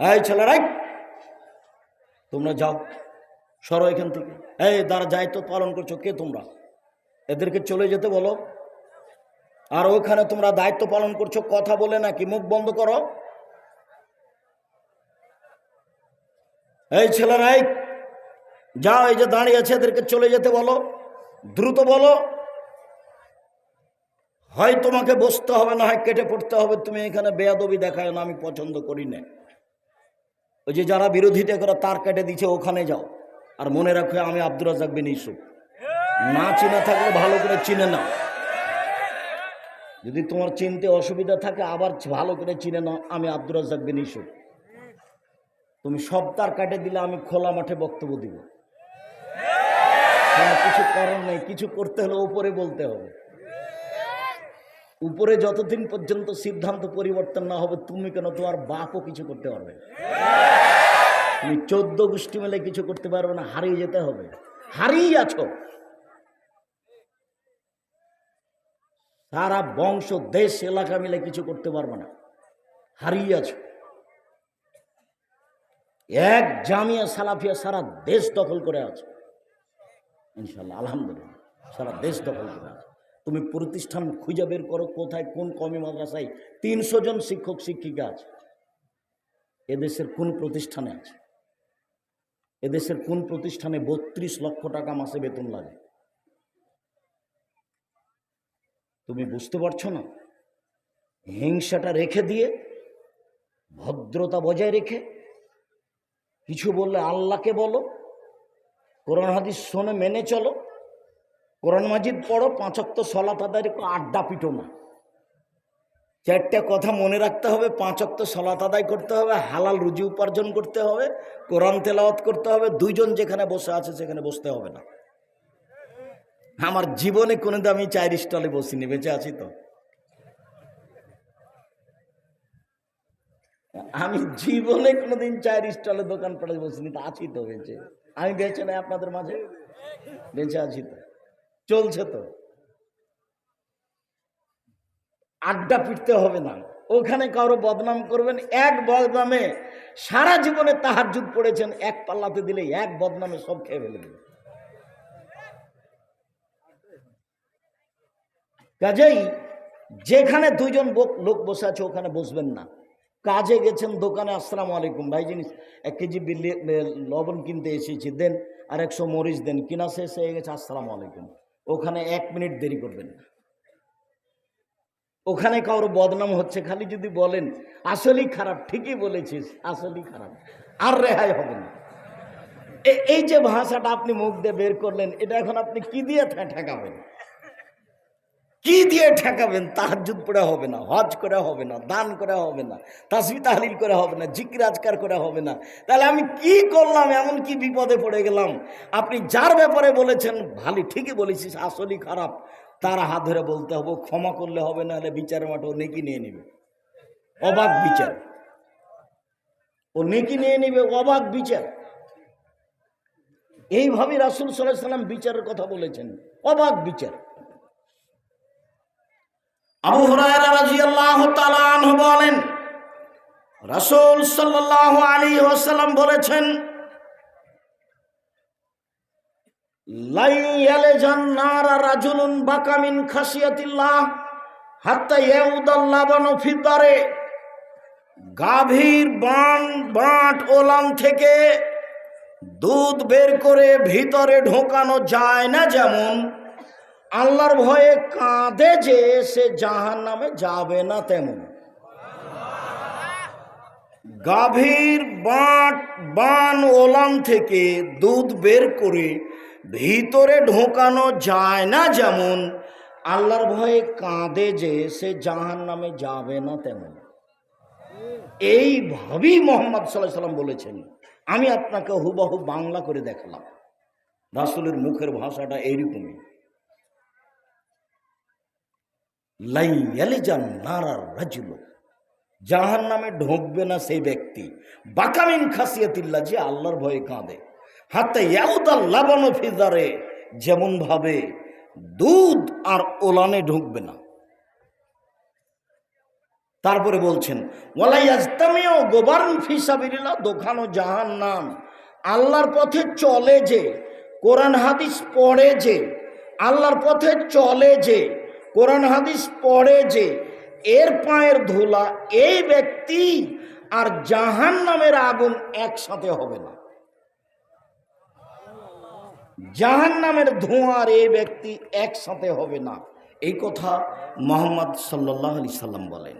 এই ছেলেরাই তোমরা যাও, সরো এখান থেকে। এই যারা দায়িত্ব পালন করছ কে তোমরা? এদেরকে চলে যেতে বলো। আর ওখানে তোমরা দায়িত্ব পালন করছ, কথা বলে নাকি, মুখ বন্ধ করো। এই ছেলেরাই যাও, এই যে দাঁড়িয়ে আছে, এদেরকে চলে যেতে বলো। দ্রুত বলো। হয় তোমাকে বসতে হবে, না হয় কেটে পড়তে হবে। তুমি এখানে বেয়াদবি দেখায় না, আমি পছন্দ করি না। ওই যে যারা বিরোধিতা করে তার কেটে দিচ্ছে ওখানে যাও। আর মনে রাখো, আমি আব্দুর রাজাক বিন ইসুফ না চিনে থাকলে ভালো করে চিনে নাও। যদি তোমার চিনতে অসুবিধা থাকে, আবার ভালো করে চিনে নাও, আমি আব্দুর রাজাক বিন ইসুফ তুমি সব তার কাটে দিলে, আমি খোলা মাঠে বক্তব্য দিব। কিছু কারণ নেই, কিছু করতে হলে উপরে বলতে হবে। উপরে যতদিন পর্যন্ত সিদ্ধান্ত পরিবর্তন না হবে, তুমি কেন তোমার বাপও কিছু করতে পারবে। তুমি চোদ্দ গোষ্ঠী মেলে কিছু করতে পারবে না, হারিয়ে যেতে হবে। হারিয়ে আছো। সারা বংশ, দেশ, এলাকা মিলে কিছু করতে পারবে না, হারিয়ে আছো। এক জামিয়া সালাফিয়া সারা দেশ দখল করে আছে। ইনশাল্লাহ আলহামদুলিল্লাহ, সারা দেশ দখল করে আছে। তুমি প্রতিষ্ঠান খুঁজে বের করো, কোথায়, কোন কমি মাদ্রাসায় তিনশো জন শিক্ষক, শিক্ষিকা আছে। এদেশের কোন প্রতিষ্ঠানে আছে? এদেশের কোন প্রতিষ্ঠানে বত্রিশ লক্ষ টাকা মাসে বেতন লাগে? তুমি বুঝতে পারছ না? হিংসাটা রেখে দিয়ে, ভদ্রতা বজায় রেখে কিছু বললে আল্লাহকে বলো, কোরআন হাদিস শোনে, মেনে চলো, কোরআন মাজিদ পড়ো পাঁচক্ত সলাত করে আড্ডা পিটো না। চারটে কথা মনে রাখতে হবে, পাঁচ পাঁচক্ত সলাত আদায় করতে হবে, হালাল রুজি উপার্জন করতে হবে, কোরআন তেলাওয়াত করতে হবে, দুইজন যেখানে বসে আছে সেখানে বসতে হবে না। আমার জীবনে কোনোদিন আমি চায়ের স্টলে বসিনি, বেঁচে আছি তো। আমি জীবনে কোনোদিন চায়ের স্টলে দোকান পড়ে বসিনি, তো আছি তো বেঁচে। আমি বেঁচে নাই আপনাদের মাঝে? বেঁচে আছি তো। চলছে তো। আড্ডা পিটতে হবে না। ওখানে কারও বদনাম করবেন, এক বদনামে সারা জীবনে তাহার যুগ পড়েছেন, এক পাল্লাতে দিলে এক বদনামে সব খেয়ে ফেলে দেবে কাজেই যেখানে দুইজন লোক বসে আছে, ওখানে বসবেন না। কাজে গেছেন, দোকানে, আসসালামু আলাইকুম। ভাই জিনিস, এক কেজি বিল্লি লবণ কিনতে এসেছি, দেন আর একশো মরিচ দেন, কিনা শেষ হয়ে গেছে, আসসালামু আলাইকুম। ওখানে এক মিনিট দেরি করবেন না। ওখানে কারোর বদনাম হচ্ছে, খালি যদি বলেন, আসলেই খারাপ, ঠিকই বলেছিস, আসলেই খারাপ, আর রেহাই হবে না। এই যে ভাষাটা আপনি মুখ দিয়ে বের করলেন, এটা এখন আপনি কি দিয়ে ঠেকাবেন? কি দিয়ে ঠেকাবেন? তাহাজুদ পড়ে হবে না, হজ করে হবে না, দান করে হবে না, তাসবি তাহলিল করে হবে না, জিকির আজকার করে হবে না। তাহলে আমি কি করলাম, এমন কি বিপদে পড়ে গেলাম? আপনি যার ব্যাপারে বলেছেন, ভালো, ঠিকই বলেছিস, আসলেই খারাপ তার হাত ধরে বলতে হবে, ক্ষমা করলে হবে না হলে বিচারের মাঠে ও নেকি নিয়ে নেবে। অবাক বিচার। ও নেকি নিয়ে নেবে, অবাক বিচার। এইভাবে রাসুল সাল্লাহ সাল্লাম বিচারের কথা বলেছেন, অবাক বিচার। আবু বলেন, রাসূল সাল্লাল্লাহু আলাইহি ওয়াসাল্লাম বলেছেন রাজুলুন বাকামিন খাসিয়াতিল্লাহ গাভীর বান, বাঁট থেকে দুধ বের করে ভিতরে ঢোকানো যায় না যেমন আল্লাহর ভয়ে কাঁদে যে সে জাহান নামে যাবে না তেমন। গাভীর বাঁট, বান ওলান থেকে দুধ বের করে ভিতরে ঢোকানো যায় না যেমন, আল্লাহর ভয়ে কাঁদে যে সে জাহান নামে যাবে না তেমন। এইভাবেই মোহাম্মদ সাল্লাহ সাল্লাম বলেছেন। আমি আপনাকে হুবাহু বাংলা করে দেখালাম। রাসুলের মুখের ভাষাটা এইরকমই। লাইয়ালিজান জাহান নামে ঢুকবে না সেই ব্যক্তি। বাকামিন খাসিয়াতিল্লা যে আল্লাহর ভয়ে কাঁদে। হাতে ইয়াউদাল লাবানো ফিজারে যেমন ভাবে দুধ আর ওলানে ঢুকবে না। তারপরে বলছেন ওয়ালাইয়াজতামিও গোবার্ন ফিসাবিল্লা দোকানো জাহান নাম আল্লাহর পথে চলে যে, কোরআন হাদিস পড়ে যে, আল্লাহর পথে চলে যে, কোরআন হাদিস পড়ে যে, এর পায়ের ধুলা এই ব্যক্তি আর জাহান নামের আগুন একসাথে হবে না। জাহান নামের ধোঁয়ার এই ব্যক্তি একসাথে হবে না। এই কথা মোহাম্মদ সাল্লাহ আলি সাল্লাম বলেন।